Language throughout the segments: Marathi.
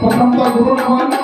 প্রথম তার গুরু হন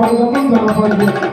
Mau lihat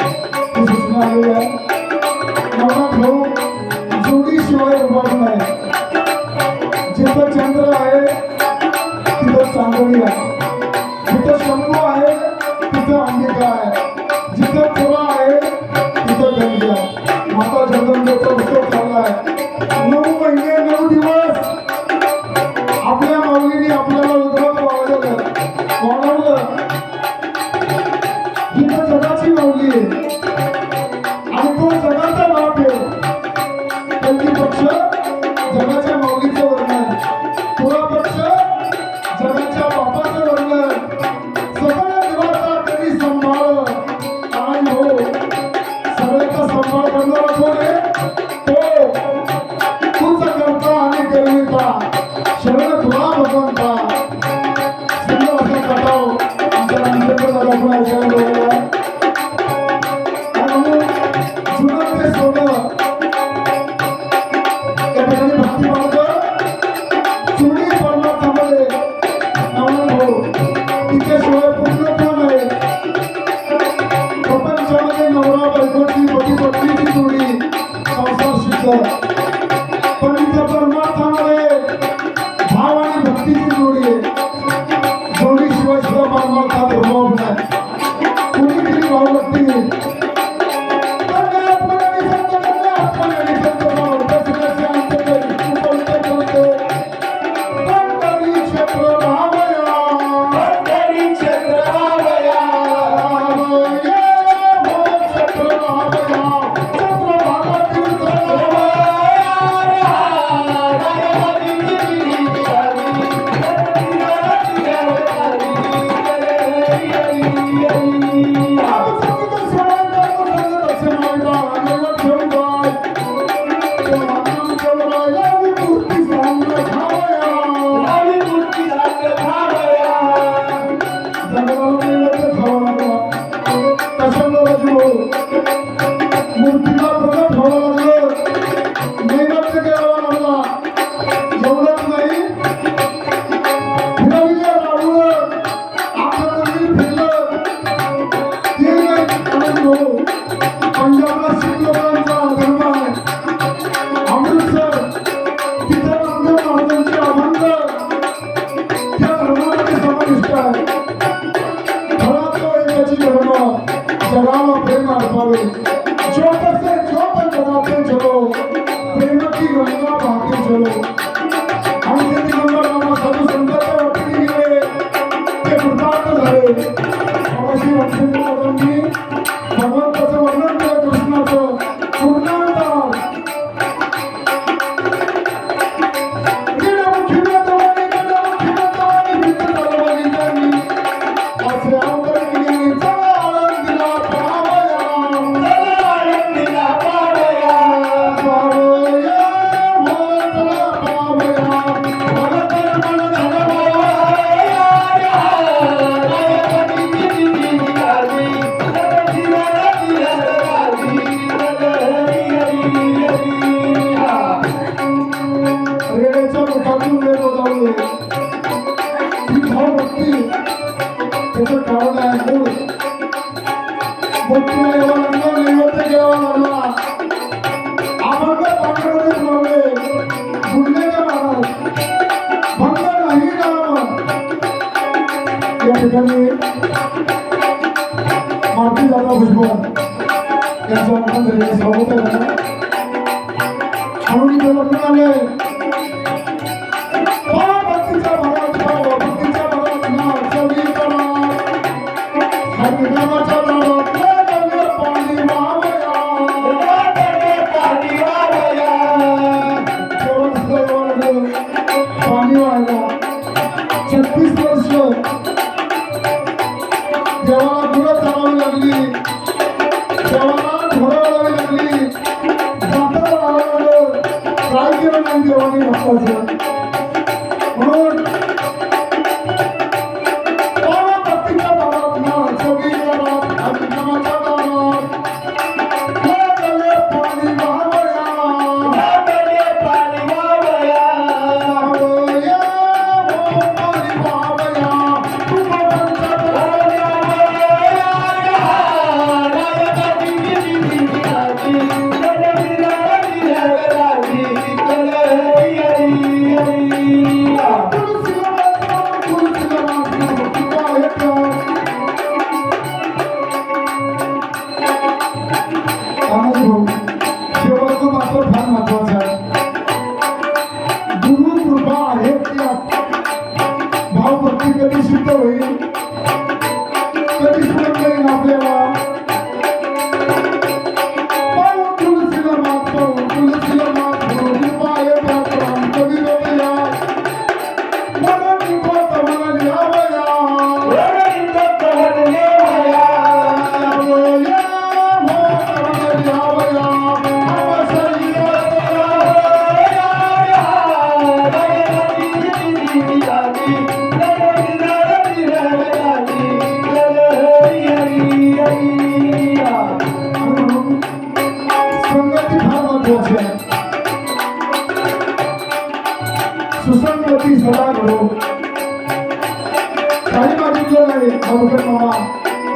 Toko. Oh, సంవత్సరం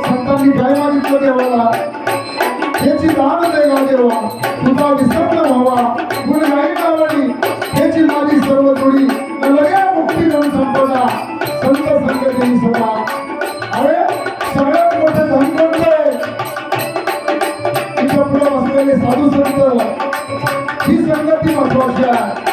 संतांनी जयमान इतकं देवाला. ह्याची दान देवा देवा. तुझा विसर्ग व्हावा. गुण नाही आवडी ह्याची माझी सर्व जोडी. नव्या मुक्ती म्हणून संपदा. संत संगतीने सदा. अरे सगळ्यात मोठं धन कोणतंय तिच्या पुढे बसलेले साधू संत. ही संगती महत्वाची आहे.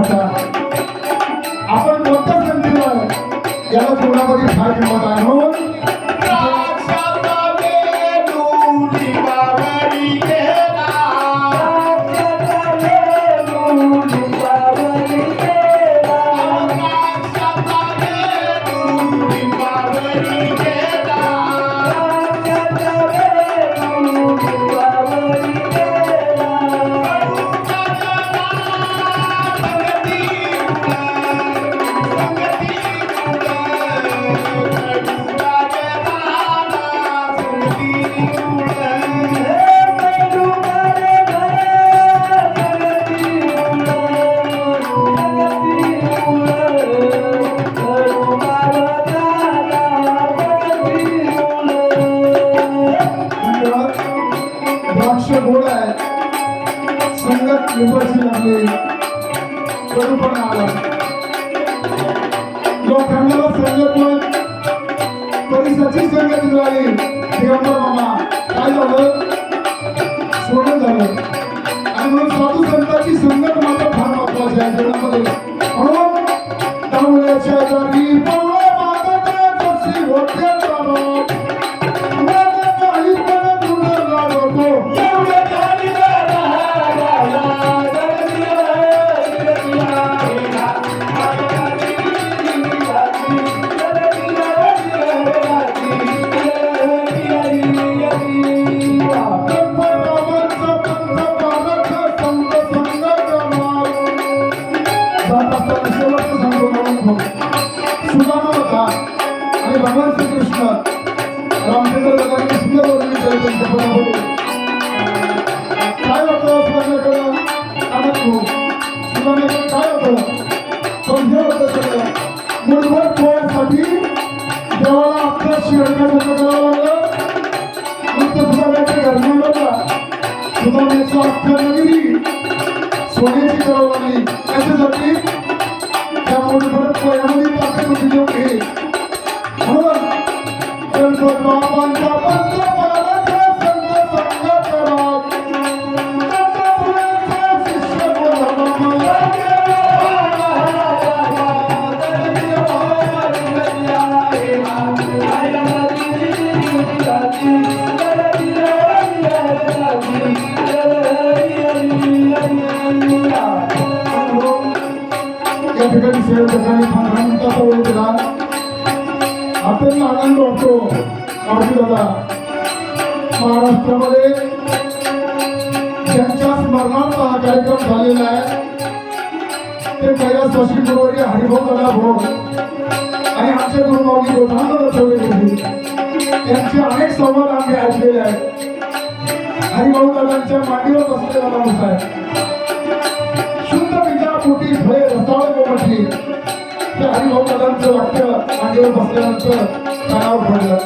ಮಾತಾ द्राक्ष गोड आहे संगत लिंबाची आणि भगवान श्रीकृष्ण रामचंद्र दादांनी सुंदर वर्णन केलं त्यांच्या पदामध्ये. काय होतं सुदामाकडं? आनंद भाऊ. सुदामाकडं काय होतं? पण हे होतं सगळं. मुठभर पोळ्यासाठी देवाला आपल्या शिरण्याचं करावं लागलं नुसतं सुदाम्याच्या घरनं नव्हता. सुदाम्याचं अख्खं नगरी सोन्याची करावं लागली त्याच्यासाठी त्यामुळे परत पोह्यामध्ये ताकद होती जेवढी म्हणून ठिकाणी सेवा ठिकाणी पंधरा अत्यंत आनंद वाटतो. काळजी दादा महाराष्ट्रामध्ये त्यांच्या स्मरणार्थ हा कार्यक्रम झालेला आहे ते पहिला शशी गुरुवारी हरिभाऊ दादा भाऊ आणि आमचे गुरुमाऊली गोठांना होते त्यांचे अनेक संवाद आम्ही ऐकलेले आहेत. हरिभाऊ दादांच्या मांडीवर बसलेला माणूस आहे. शुद्ध विचार पोटी भय रस्तावर गोमटली ते हरिभाऊ वाक्य मांडीवर बसल्यानंतर कानावर पडलं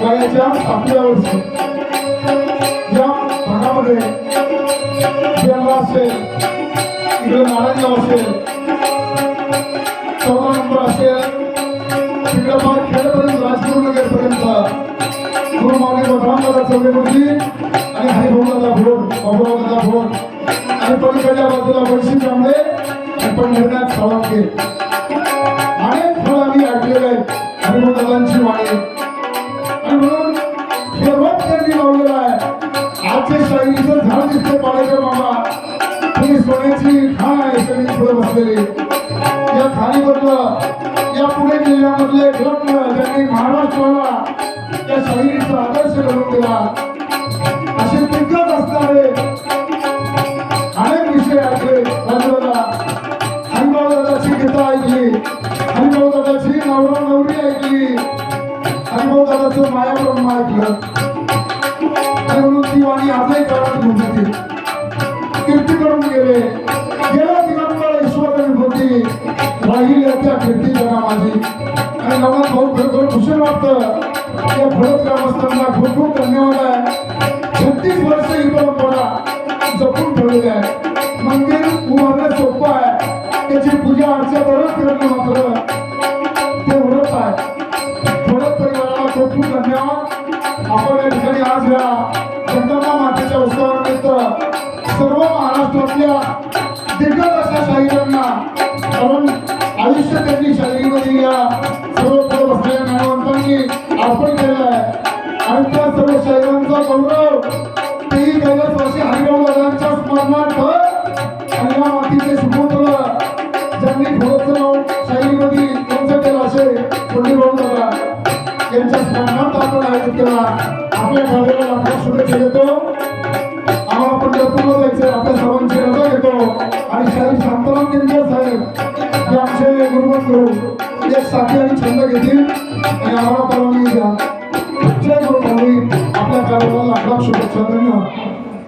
वयाच्या सातव्या वर्षी या भागामध्ये बेल्ला असेल इकडे नारायणगाव असेल चौदा नंबर असेल तिकडे फार खेडपर्यंत राजगुरुनगरपर्यंत गुरु आणि हरिभाऊदादा भोर बाबुरावदादा भोर. आणि पलीकडल्या बाजूला बडशी कांबळे आणि पंढरनाथ माया आणि आजही काळात कीर्ती करून गेले. गेला दिगंबर ईश्वर विभूती राहील त्या कीर्ती जगा माझी. आणि मला भाऊ खरोखर खुशी वाटतं. या भरत ग्रामस्थांना खूप खूप धन्यवाद स्मरणार्थ आणि या मातीचे सुपुत्र ज्यांनी नाव त्यांचं केलं असे पंडित दादा यांच्या स्मरणार्थ आपण आयोजित केला आपल्या गावाला लाखो शुभेच्छा देतो आम्हाला पंढरपूरला जायचं आपल्या सर्वांची रजा घेतो. आणि शाहीर शांताराम केंद्र साहेब हे आमचे गुरुबंधू एक साथी आणि छंद घेतील. आणि आम्हाला परवानगी द्या. जय गुरु आपल्या कार्याला लाख लाख शुभेच्छा धन्यवाद